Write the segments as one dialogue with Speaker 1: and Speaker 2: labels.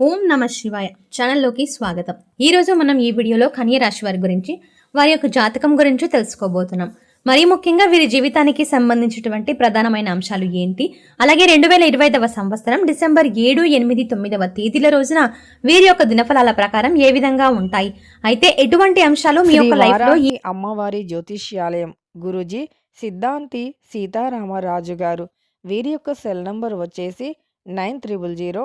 Speaker 1: ఓం నమ శివాయ ఛానల్లోకి స్వాగతం. ఈరోజు మనం ఈ వీడియోలో కన్య రాశి వారి గురించి వారి యొక్క జాతకం గురించి తెలుసుకోబోతున్నాం. మరీ ముఖ్యంగా వీరి జీవితానికి సంబంధించినటువంటి ప్రధానమైన అంశాలు ఏంటి? అలాగే రెండు వేల ఇరవై ఐదవ సంవత్సరం డిసెంబర్ ఏడు ఎనిమిది తొమ్మిదవ తేదీల రోజున వీరి యొక్క దినఫలాల ప్రకారం ఏ విధంగా ఉంటాయి? అయితే ఎటువంటి అంశాలు మీ యొక్క లైఫ్లో
Speaker 2: వారాహి అమ్మవారి జ్యోతిష్యాలయం గురూజీ సిద్ధాంతి సీతారామరాజు గారు వీరి యొక్క సెల్ నంబర్ వచ్చేసి nine triple zero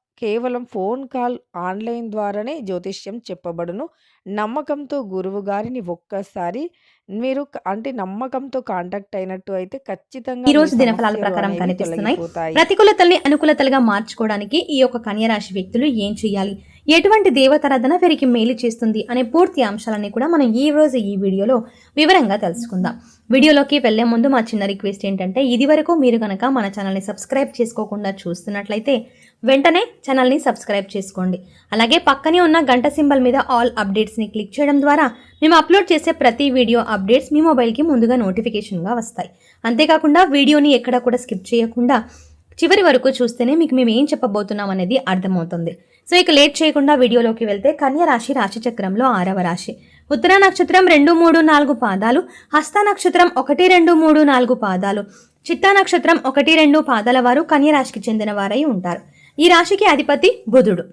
Speaker 2: కేవలం ఫోన్ కాల్ ఆన్లైన్ ద్వారానే జ్యోతిష్యం చెప్పబడును. నమ్మకంతో గురువు గారిని ఒక్కసారి మీరు అంటే నమ్మకంతో కాంటాక్ట్ అయినట్టు అయితే ఖచ్చితంగా
Speaker 1: ఈ రోజు దినఫలాల ప్రకారం కనిపిస్తున్నాయి. ప్రతికూలతల్ని అనుకూలతలుగా మార్చుకోవడానికి ఈ యొక్క కన్య రాశి వ్యక్తులు ఏం చేయాలి? ఎటువంటి దేవతారాధన వీరికి మేలు చేస్తుంది అనే పూర్తి అంశాలన్నీ కూడా మనం ఈ రోజు ఈ వీడియోలో వివరంగా తెలుసుకుందాం. వీడియోలోకి వెళ్ళే ముందు మా చిన్న రిక్వెస్ట్ ఏంటంటే ఇది వరకు మీరు కనుక మన ఛానల్ని సబ్స్క్రైబ్ చేసుకోకుండా చూస్తున్నట్లయితే వెంటనే ఛానల్ని సబ్స్క్రైబ్ చేసుకోండి. అలాగే పక్కనే ఉన్న గంట సింబల్ మీద ఆల్ అప్డేట్స్ని క్లిక్ చేయడం ద్వారా మేము అప్లోడ్ చేసే ప్రతి వీడియో అప్డేట్స్ మీ మొబైల్కి ముందుగా నోటిఫికేషన్గా వస్తాయి. అంతేకాకుండా వీడియోని ఎక్కడ కూడా స్కిప్ చేయకుండా చివరి వరకు చూస్తేనే మీకు మేము ఏం చెప్పబోతున్నాం అనేది అర్థమవుతుంది. సో ఇక లేట్ చేయకుండా వీడియోలోకి వెళ్తే కన్య రాశి ఆరవ రాశి. ఉత్తర నక్షత్రం రెండు మూడు నాలుగు పాదాలు హస్త నక్షత్రం ఒకటి రెండు మూడు నాలుగు పాదాలు చిత్తా నక్షత్రం ఒకటి రెండు పాదాల వారు కన్యరాశికి చెందిన వారై ఉంటారు. ఈ రాశికి అధిపతి బుధుడు.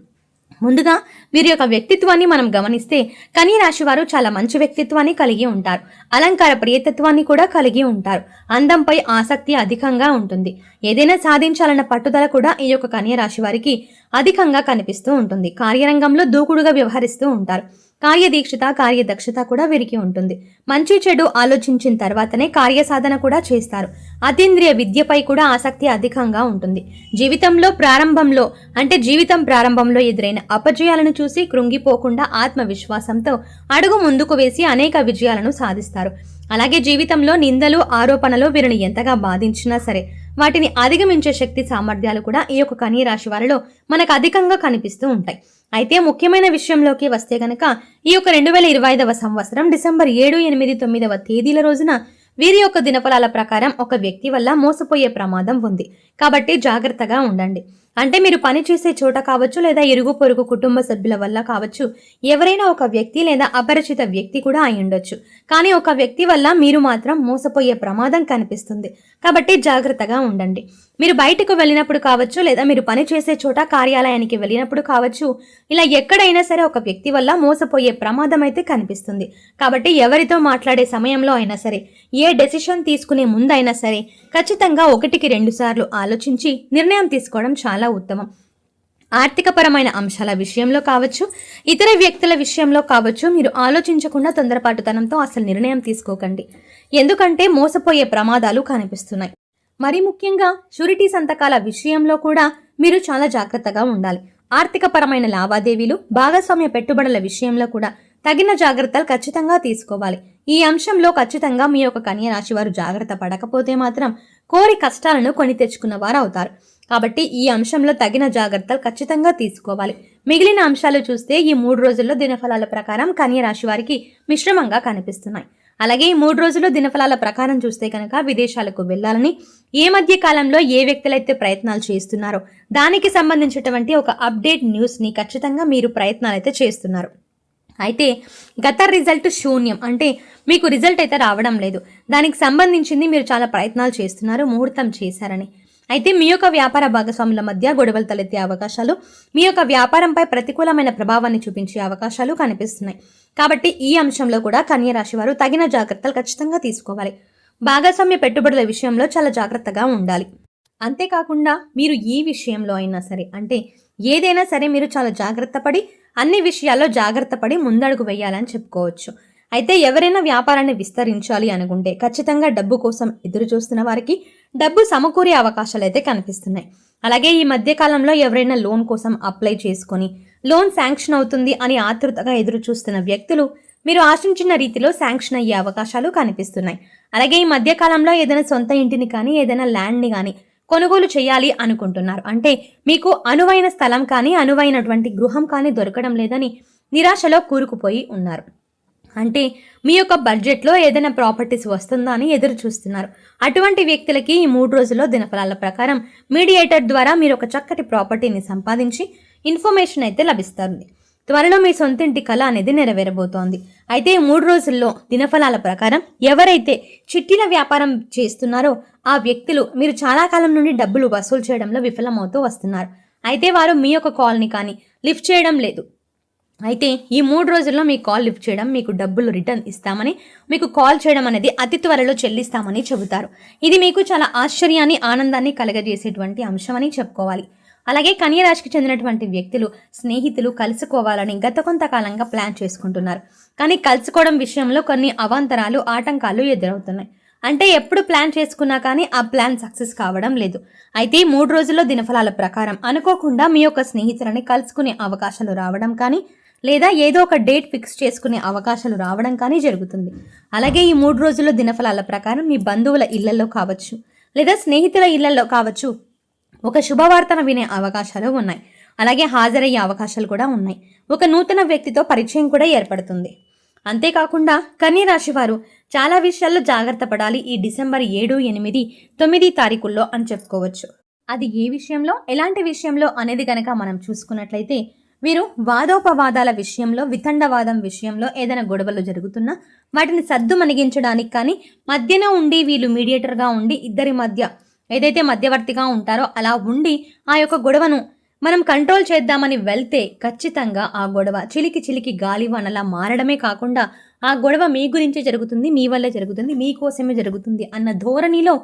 Speaker 1: ముందుగా వీరి యొక్క వ్యక్తిత్వాన్ని మనం గమనిస్తే కన్య రాశి వారు చాలా మంచి వ్యక్తిత్వాన్ని కలిగి ఉంటారు. అలంకార ప్రియతత్వాన్ని కూడా కలిగి ఉంటారు. అందంపై ఆసక్తి అధికంగా ఉంటుంది. ఏదైనా సాధించాలన్న పట్టుదల కూడా ఈ యొక్క కన్య రాశి వారికి అధికంగా కనిపిస్తూ ఉంటుంది. కార్యరంగంలో దూకుడుగా వ్యవహరిస్తూ ఉంటారు. కార్యదీక్షత కార్యదక్షత కూడా వీరికి ఉంటుంది. మంచి చెడు ఆలోచించిన తర్వాతనే కార్యసాధన కూడా చేస్తారు. అతీంద్రియ విద్యపై కూడా ఆసక్తి అధికంగా ఉంటుంది. జీవితంలో ప్రారంభంలో అంటే జీవితం ప్రారంభంలో ఎదురైన అపజయాలను చూసి కృంగిపోకుండా ఆత్మవిశ్వాసంతో అడుగు ముందుకు వేసి అనేక విజయాలను సాధిస్తారు. అలాగే జీవితంలో నిందలు ఆరోపణలు వీరిని ఎంతగా బాధించినా సరే వాటిని అధిగమించే శక్తి సామర్థ్యాలు కూడా ఈ యొక్క కన్య రాశి వారిలో మనకు అధికంగా కనిపిస్తూ ఉంటాయి. అయితే ముఖ్యమైన విషయంలోకి వస్తే గనక ఈ యొక్క రెండు వేల ఇరవై ఐదవ సంవత్సరం డిసెంబర్ ఏడు ఎనిమిది తొమ్మిదవ తేదీల రోజున వీరి యొక్క దినఫలాల ప్రకారం ఒక వ్యక్తి వల్ల మోసపోయే ప్రమాదం ఉంది. కాబట్టి జాగ్రత్తగా ఉండండి. అంటే మీరు పని చేసే చోట కావచ్చు లేదా ఇరుగు పొరుగు కుటుంబ సభ్యుల వల్ల కావచ్చు ఎవరైనా ఒక వ్యక్తి లేదా అపరిచిత వ్యక్తి కూడా అయి ఉండొచ్చు. కానీ ఒక వ్యక్తి వల్ల మీరు మాత్రం మోసపోయే ప్రమాదం కనిపిస్తుంది. కాబట్టి జాగ్రత్తగా ఉండండి. మీరు బయటకు వెళ్ళినప్పుడు కావచ్చు లేదా మీరు పని చేసే చోట కార్యాలయానికి వెళ్ళినప్పుడు కావచ్చు ఇలా ఎక్కడైనా సరే ఒక వ్యక్తి వల్ల మోసపోయే ప్రమాదం అయితే కనిపిస్తుంది. కాబట్టి ఎవరితో మాట్లాడే సమయంలో అయినా సరే ఏ డెసిషన్ తీసుకునే ముందైనా సరే ఖచ్చితంగా ఒకటికి రెండు సార్లు ఆలోచించి నిర్ణయం తీసుకోవడం చాలా ఉత్తమం. ఆర్థికపరమైన అంశాల విషయంలో కావచ్చు ఇతర వ్యక్తుల విషయంలో కావచ్చు మీరు ఆలోచించకుండా తొందరపాటుతనంతో అసలు నిర్ణయం తీసుకోకండి. ఎందుకంటే మోసపోయే ప్రమాదాలు కనిపిస్తున్నాయి. మరి ముఖ్యంగా షూరిటీ సంతకాల విషయంలో కూడా మీరు చాలా జాగ్రత్తగా ఉండాలి. ఆర్థికపరమైన లావాదేవీలు భాగస్వామ్య పెట్టుబడుల విషయంలో కూడా తగిన జాగ్రత్తలు ఖచ్చితంగా తీసుకోవాలి. ఈ అంశంలో ఖచ్చితంగా మీ యొక్క కన్య రాశి వారు జాగ్రత్త పడకపోతే మాత్రం కోరి కష్టాలను కొని తెచ్చుకున్న వారు అవుతారు కాబట్టి ఈ అంశంలో తగిన జాగ్రత్తలు ఖచ్చితంగా తీసుకోవాలి. మిగిలిన అంశాలు చూస్తే ఈ మూడు రోజుల్లో దినఫలాల ప్రకారం కన్యరాశి వారికి మిశ్రమంగా కనిపిస్తున్నాయి. అలాగే ఈ మూడు రోజుల్లో దినఫలాల ప్రకారం చూస్తే కనుక విదేశాలకు వెళ్ళాలని ఏ మధ్య కాలంలో ఏ వ్యక్తులైతే ప్రయత్నాలు చేస్తున్నారో దానికి సంబంధించినటువంటి ఒక అప్డేట్ న్యూస్ని ఖచ్చితంగా మీరు ప్రయత్నాలు అయితే చేస్తున్నారు. అయితే గత రిజల్ట్ శూన్యం. అంటే మీకు రిజల్ట్ అయితే రావడం లేదు. దానికి సంబంధించింది మీరు చాలా ప్రయత్నాలు చేస్తున్నారు ముహూర్తం చేశారని. అయితే మీ యొక్క వ్యాపార భాగస్వాముల మధ్య గొడవలు తలెత్తే అవకాశాలు మీ యొక్క వ్యాపారంపై ప్రతికూలమైన ప్రభావాన్ని చూపించే అవకాశాలు కనిపిస్తున్నాయి. కాబట్టి ఈ అంశంలో కూడా కన్యరాశి వారు తగిన జాగ్రత్తలు ఖచ్చితంగా తీసుకోవాలి. భాగస్వామ్య పెట్టుబడుల విషయంలో చాలా జాగ్రత్తగా ఉండాలి. అంతేకాకుండా మీరు ఈ విషయంలో అయినా సరే అంటే ఏదైనా సరే మీరు చాలా జాగ్రత్త పడి అన్ని విషయాల్లో జాగ్రత్త పడి ముందడుగు వేయాలని చెప్పుకోవచ్చు. అయితే ఎవరైనా వ్యాపారాన్ని విస్తరించాలి అనుకుంటే ఖచ్చితంగా డబ్బు కోసం ఎదురు చూస్తున్న వారికి డబ్బు సమకూరే అవకాశాలు అయితే కనిపిస్తున్నాయి. అలాగే ఈ మధ్య కాలంలో ఎవరైనా లోన్ కోసం అప్లై చేసుకొని లోన్ శాంక్షన్ అవుతుంది అని ఆతృతగా ఎదురు చూస్తున్న వ్యక్తులు మీరు ఆశించిన రీతిలో శాంక్షన్ అయ్యే అవకాశాలు కనిపిస్తున్నాయి. అలాగే ఈ మధ్య కాలంలో ఏదైనా సొంత ఇంటిని కానీ ఏదైనా ల్యాండ్ని కానీ కొనుగోలు చేయాలి అనుకుంటున్నారు. అంటే మీకు అనువైన స్థలం కానీ అనువైనటువంటి గృహం కానీ దొరకడం లేదని నిరాశలో కూరుకుపోయి ఉన్నారు. అంటే మీ యొక్క బడ్జెట్లో ఏదైనా ప్రాపర్టీస్ వస్తుందా అని ఎదురు చూస్తున్నారు. అటువంటి వ్యక్తులకి ఈ మూడు రోజుల్లో దినఫలాల ప్రకారం మీడియేటర్ ద్వారా మీరు ఒక చక్కటి ప్రాపర్టీని సంపాదించి ఇన్ఫర్మేషన్ అయితే లభిస్తుంది. త్వరలో మీ సొంతింటి కళ అనేది నెరవేరబోతోంది. అయితే ఈ మూడు రోజుల్లో దినఫలాల ప్రకారం ఎవరైతే చిట్టిన వ్యాపారం చేస్తున్నారో ఆ వ్యక్తులు మీరు చాలా కాలం నుండి డబ్బులు వసూలు చేయడంలో విఫలమవుతూ వస్తున్నారు. అయితే వారు మీ యొక్క కాల్ని కానీ లిఫ్ట్ చేయడం లేదు. అయితే ఈ మూడు రోజుల్లో మీ కాల్ లిఫ్ట్ చేయడం మీకు డబ్బులు రిటర్న్ ఇస్తామని మీకు కాల్ చేయడం అనేది అతి త్వరలో చెల్లిస్తామని చెబుతారు. ఇది మీకు చాలా ఆశ్చర్యాన్ని ఆనందాన్ని కలగజేసేటువంటి అంశమని చెప్పుకోవాలి. అలాగే కన్యరాశికి చెందినటువంటి వ్యక్తులు స్నేహితులు కలుసుకోవాలని గత కొంతకాలంగా ప్లాన్ చేసుకుంటున్నారు. కానీ కలుసుకోవడం విషయంలో కొన్ని అవాంతరాలు ఆటంకాలు ఎదురవుతున్నాయి. అంటే ఎప్పుడు ప్లాన్ చేసుకున్నా కానీ ఆ ప్లాన్ సక్సెస్ కావడం లేదు. అయితే మూడు రోజుల్లో దినఫలాల ప్రకారం అనుకోకుండా మీ యొక్క స్నేహితులని కలుసుకునే అవకాశాలు రావడం కానీ లేదా ఏదో ఒక డేట్ ఫిక్స్ చేసుకునే అవకాశాలు రావడం కానీ జరుగుతుంది. అలాగే ఈ మూడు రోజుల్లో దినఫలాల ప్రకారం మీ బంధువుల ఇళ్ళలో కావచ్చు లేదా స్నేహితుల ఇళ్ళలో కావచ్చు ఒక శుభవార్తను వినే అవకాశాలు ఉన్నాయి. అలాగే హాజరయ్యే అవకాశాలు కూడా ఉన్నాయి. ఒక నూతన వ్యక్తితో పరిచయం కూడా ఏర్పడుతుంది. అంతేకాకుండా కన్య రాశి వారు చాలా విషయాల్లో జాగ్రత్త పడాలి ఈ డిసెంబర్ ఏడు ఎనిమిది తొమ్మిది తారీఖుల్లో అని చెప్పుకోవచ్చు. అది ఏ విషయంలో ఎలాంటి విషయంలో అనేది కనుక మనం చూసుకున్నట్లయితే వీరు వాదోపవాదాల విషయంలో వితండవాదం విషయంలో ఏదైనా గొడవలు జరుగుతున్నా వాటిని సద్దు మనిగించడానికి కానీ మధ్యన ఉండి వీళ్ళు మీడియేటర్గా ఉండి ఇద్దరి మధ్య ఏదైతే మధ్యవర్తిగా ఉంటారో అలా ఉండి ఆ యొక్క గొడవను మనం కంట్రోల్ చేద్దామని వెళ్తే ఖచ్చితంగా ఆ గొడవ చిలికి చిలికి గాలివానలా మారడమే కాకుండా ఆ గొడవ మీ గురించే జరుగుతుంది మీ వల్లే జరుగుతుంది మీకోసమే జరుగుతుంది అన్న ధోరణిలో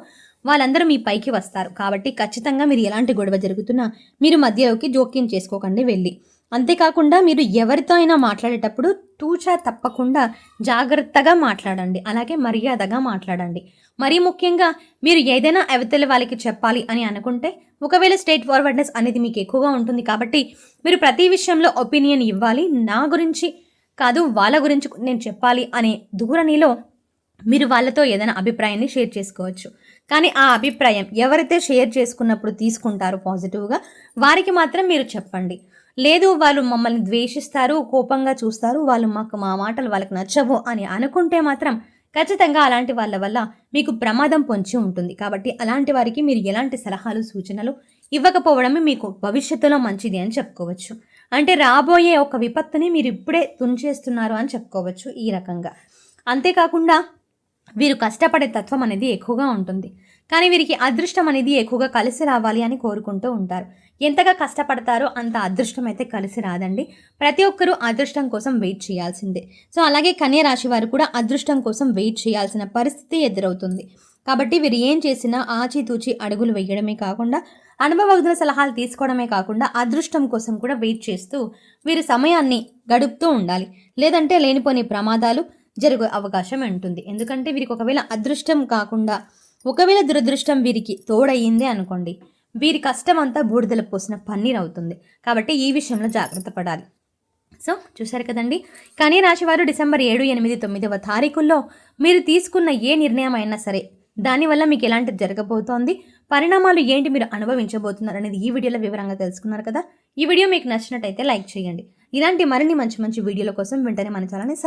Speaker 1: వాళ్ళందరూ మీ పైకి వస్తారు. కాబట్టి ఖచ్చితంగా మీరు ఎలాంటి గొడవ జరుగుతున్నా మీరు మధ్యలోకి జోక్యం చేసుకోకండి వెళ్ళి. అంతేకాకుండా మీరు ఎవరితో అయినా మాట్లాడేటప్పుడు తూచా తప్పకుండా జాగ్రత్తగా మాట్లాడండి. అలాగే మర్యాదగా మాట్లాడండి. మరీ ముఖ్యంగా మీరు ఏదైనా అవతల వాళ్ళకి చెప్పాలి అని అనుకుంటే ఒకవేళ స్టేట్ ఫార్వర్డ్నెస్ అనేది మీకు ఎక్కువగా ఉంటుంది కాబట్టి మీరు ప్రతి విషయంలో ఒపీనియన్ ఇవ్వాలి. నా గురించి కాదు వాళ్ళ గురించి నేను చెప్పాలి అనే ధోరణిలో మీరు వాళ్ళతో ఏదైనా అభిప్రాయాన్ని షేర్ చేసుకోవచ్చు. కానీ ఆ అభిప్రాయం ఎవరైతే షేర్ చేసుకున్నప్పుడు తీసుకుంటారో పాజిటివ్గా వారికి మాత్రం మీరు చెప్పండి. లేదు వాళ్ళు మమ్మల్ని ద్వేషిస్తారు కోపంగా చూస్తారు వాళ్ళు మాకు మా మాటలు వాళ్ళకి నచ్చవు అని అనుకుంటే మాత్రం ఖచ్చితంగా అలాంటి వాళ్ళ వల్ల మీకు ప్రమాదం పొంచి ఉంటుంది. కాబట్టి అలాంటి వారికి మీరు ఎలాంటి సలహాలు సూచనలు ఇవ్వకపోవడమే మీకు భవిష్యత్తులో మంచిది అని చెప్పుకోవచ్చు. అంటే రాబోయే ఒక విపత్తుని మీరు ఇప్పుడే తుంచేస్తున్నారు అని చెప్పుకోవచ్చు ఈ రకంగా. అంతేకాకుండా వీరు కష్టపడే తత్వం అనేది ఎక్కువగా ఉంటుంది. కానీ వీరికి అదృష్టం అనేది ఎక్కువగా కలిసి రావాలి అని కోరుకుంటూ ఉంటారు. ఎంతగా కష్టపడతారో అంత అదృష్టం అయితే కలిసి రాదండి. ప్రతి ఒక్కరూ అదృష్టం కోసం వెయిట్ చేయాల్సిందే. సో అలాగే కన్య రాశి వారు కూడా అదృష్టం కోసం వెయిట్ చేయాల్సిన పరిస్థితి ఎదురవుతుంది. కాబట్టి వీరు ఏం చేసినా ఆచితూచి అడుగులు వేయడమే కాకుండా అనుభవజ్ఞుల సలహాలు తీసుకోవడమే కాకుండా అదృష్టం కోసం కూడా వెయిట్ చేస్తూ వీరు సమయాన్ని గడుపుతూ ఉండాలి. లేదంటే లేనిపోని ప్రమాదాలు జరిగే అవకాశం ఉంటుంది. ఎందుకంటే వీరికి ఒకవేళ అదృష్టం కాకుండా ఒకవేళ దురదృష్టం వీరికి తోడయ్యిందే అనుకోండి వీరి కష్టం అంతా బూడిదల పోసిన పన్నీర్ అవుతుంది. కాబట్టి ఈ విషయంలో జాగ్రత్త పడాలి. సో చూశారు కదండి? కానీ రాశివారు డిసెంబర్ ఏడు ఎనిమిది తొమ్మిదవ తారీఖుల్లో మీరు తీసుకున్న ఏ నిర్ణయం అయినా సరే దానివల్ల మీకు ఎలాంటి జరగబోతోంది పరిణామాలు ఏంటి మీరు అనుభవించబోతున్నారు అనేది ఈ వీడియోలో వివరంగా తెలుసుకున్నారు కదా? ఈ వీడియో మీకు నచ్చినట్టయితే లైక్ చేయండి. ఇలాంటి మరిన్ని మంచి మంచి వీడియోల కోసం వెంటనే మన ఛానల్ని